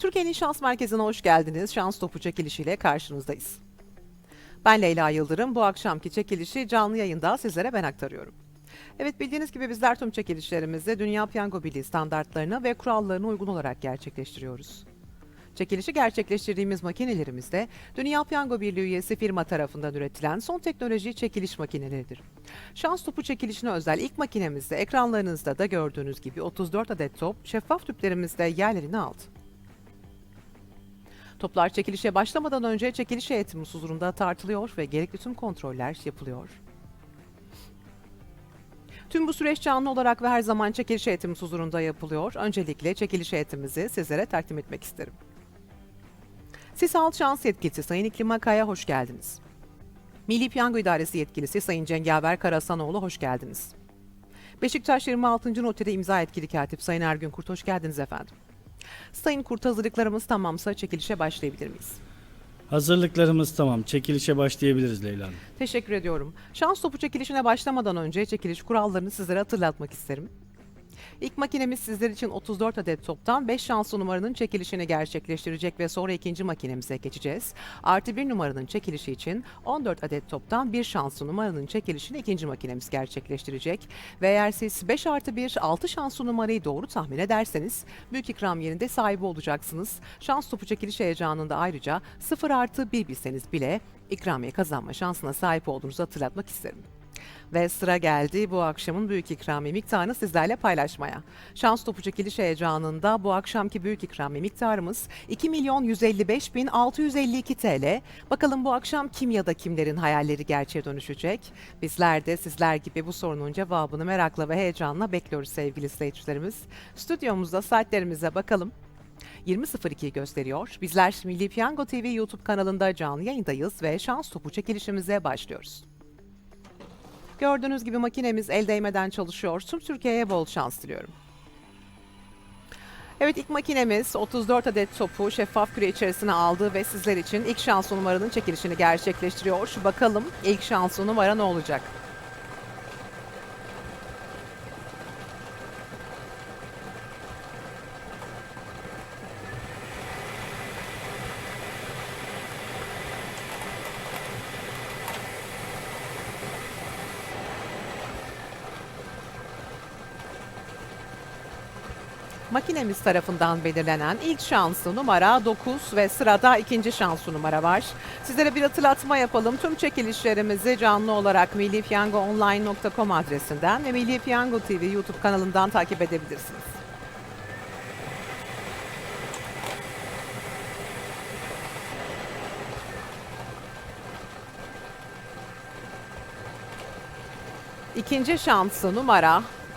Türkiye'nin Şans Merkezi'ne hoş geldiniz. Şans topu çekilişiyle karşınızdayız. Ben Leyla Yıldırım. Bu akşamki çekilişi canlı yayında sizlere ben aktarıyorum. Evet bildiğiniz gibi bizler tüm çekilişlerimizi Dünya Piyango Birliği standartlarına ve kurallarına uygun olarak gerçekleştiriyoruz. Çekilişi gerçekleştirdiğimiz makinelerimizde Dünya Piyango Birliği üyesi firma tarafından üretilen son teknoloji çekiliş makineleridir. Şans topu çekilişine özel ilk makinemizde ekranlarınızda da gördüğünüz gibi 34 adet top şeffaf tüplerimizde yerlerini aldı. Toplar çekilişe başlamadan önce çekiliş heyetimiz huzurunda tartılıyor ve gerekli tüm kontroller yapılıyor. Tüm bu süreç canlı olarak ve her zaman çekiliş heyetimiz huzurunda yapılıyor. Öncelikle çekiliş heyetimizi sizlere takdim etmek isterim. Siz Alt Şans Yetkilisi Sayın İklim Akay'a hoş geldiniz. Milli Piyango İdaresi Yetkilisi Sayın Cengaver Karasanoğlu hoş geldiniz. Beşiktaş 26. noteri imza etkili katip Sayın Ergün Kurt hoş geldiniz efendim. Sayın Kurt hazırlıklarımız tamamsa çekilişe başlayabilir miyiz? Hazırlıklarımız tamam. Çekilişe başlayabiliriz Leyla Hanım. Teşekkür ediyorum. Şans topu çekilişine başlamadan önce çekiliş kurallarını sizlere hatırlatmak isterim. İlk makinemiz sizler için 34 adet toptan 5 şanslı numaranın çekilişini gerçekleştirecek ve sonra ikinci makinemize geçeceğiz. Artı bir numaranın çekilişi için 14 adet toptan bir şanslı numaranın çekilişini ikinci makinemiz gerçekleştirecek. Ve eğer siz 5 artı 1 6 şanslı numarayı doğru tahmin ederseniz büyük ikram yerinde sahibi olacaksınız. Şans topu çekiliş heyecanında ayrıca 0 artı 1 bilseniz bile ikramiye kazanma şansına sahip olduğunuzu hatırlatmak isterim. Ve sıra geldi bu akşamın büyük ikramiye miktarını sizlerle paylaşmaya. Şans topu çekiliş heyecanında bu akşamki büyük ikramiye miktarımız 2 milyon 155 bin 652 TL. Bakalım bu akşam kim ya da kimlerin hayalleri gerçeğe dönüşecek? Bizler de sizler gibi bu sorunun cevabını merakla ve heyecanla bekliyoruz sevgili izleyicilerimiz. Stüdyomuzda saatlerimize bakalım. 20.02 gösteriyor. Bizler Milli Piyango TV YouTube kanalında canlı yayındayız ve şans topu çekilişimize başlıyoruz. Gördüğünüz gibi makinemiz el değmeden çalışıyor. Tüm Türkiye'ye bol şans diliyorum. Evet ilk makinemiz 34 adet topu şeffaf küre içerisine aldı ve sizler için ilk şans numaranın çekilişini gerçekleştiriyor. Şu bakalım ilk şans numara ne olacak? Makinemiz tarafından belirlenen ilk şanslı numara 9 ve sırada ikinci şanslı numara var. Sizlere bir hatırlatma yapalım. Tüm çekilişlerimizi canlı olarak millipiyangoonline.com adresinden ve Milli Piyango TV YouTube kanalından takip edebilirsiniz. İkinci şanslı numara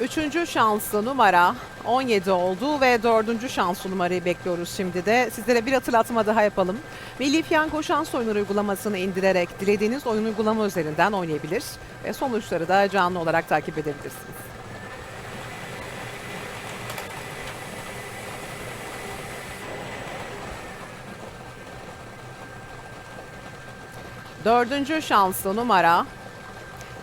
Üçüncü şanslı numara 17 oldu ve dördüncü şanslı numarayı bekliyoruz şimdi de. Sizlere bir hatırlatma daha yapalım. Milli Piyango şans oyunları uygulamasını indirerek dilediğiniz oyun uygulama üzerinden oynayabilir ve sonuçları da canlı olarak takip edebilirsiniz. Dördüncü şanslı numara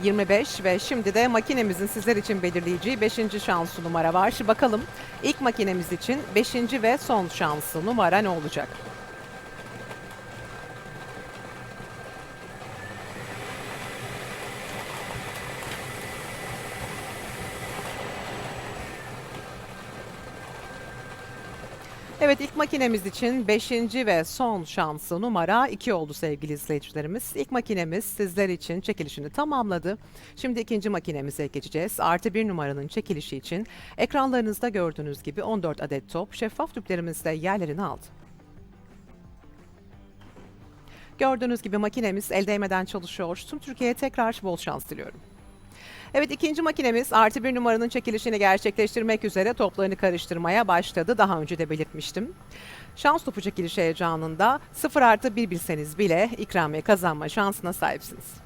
25 ve şimdi de makinemizin sizler için belirleyeceği 5. şanslı numara var. Şimdi bakalım ilk makinemiz için 5. ve son şanslı numara ne olacak? Evet ilk makinemiz için 5. ve son şansı numara 2 oldu sevgili izleyicilerimiz. İlk makinemiz sizler için çekilişini tamamladı. Şimdi ikinci makinemize geçeceğiz. Artı bir numaranın çekilişi için ekranlarınızda gördüğünüz gibi 14 adet top şeffaf tüplerimizde yerlerini aldı. Gördüğünüz gibi makinemiz el değmeden çalışıyor. Tüm Türkiye'ye tekrar bol şans diliyorum. Evet ikinci makinemiz artı bir numaranın çekilişini gerçekleştirmek üzere toplarını karıştırmaya başladı. Daha önce de belirtmiştim. Şans topu çekilişi heyecanında 0 artı 1 bilseniz bile ikramiye kazanma şansına sahipsiniz.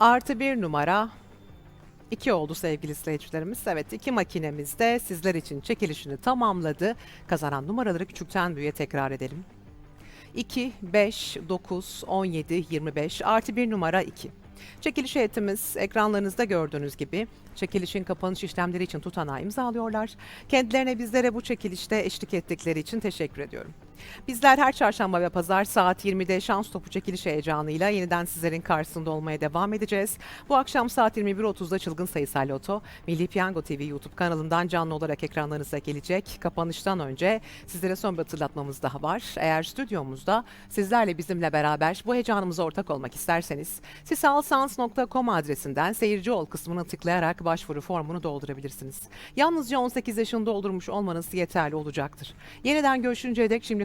Artı bir numara 2 oldu sevgili izleyicilerimiz. Evet iki makinemiz de sizler için çekilişini tamamladı. Kazanan numaraları küçükten büyüğe tekrar edelim. 2, 5, 9, 17, 25 artı bir numara 2. Çekiliş heyetimiz ekranlarınızda gördüğünüz gibi çekilişin kapanış işlemleri için tutanağı imzalıyorlar. Kendilerine bizlere bu çekilişte eşlik ettikleri için teşekkür ediyorum. Bizler her çarşamba ve pazar saat 20'de şans topu çekiliş heyecanıyla yeniden sizlerin karşısında olmaya devam edeceğiz. Bu akşam saat 21.30'da Çılgın Sayısal Loto, Milli Piyango TV YouTube kanalından canlı olarak ekranlarınıza gelecek. Kapanıştan önce sizlere son bir hatırlatmamız daha var. Eğer stüdyomuzda sizlerle bizimle beraber bu heyecanımıza ortak olmak isterseniz sisalsans.com adresinden seyirci ol kısmını tıklayarak başvuru formunu doldurabilirsiniz. Yalnızca 18 yaşını doldurmuş olmanız yeterli olacaktır. Yeniden görüşünceye dek şimdi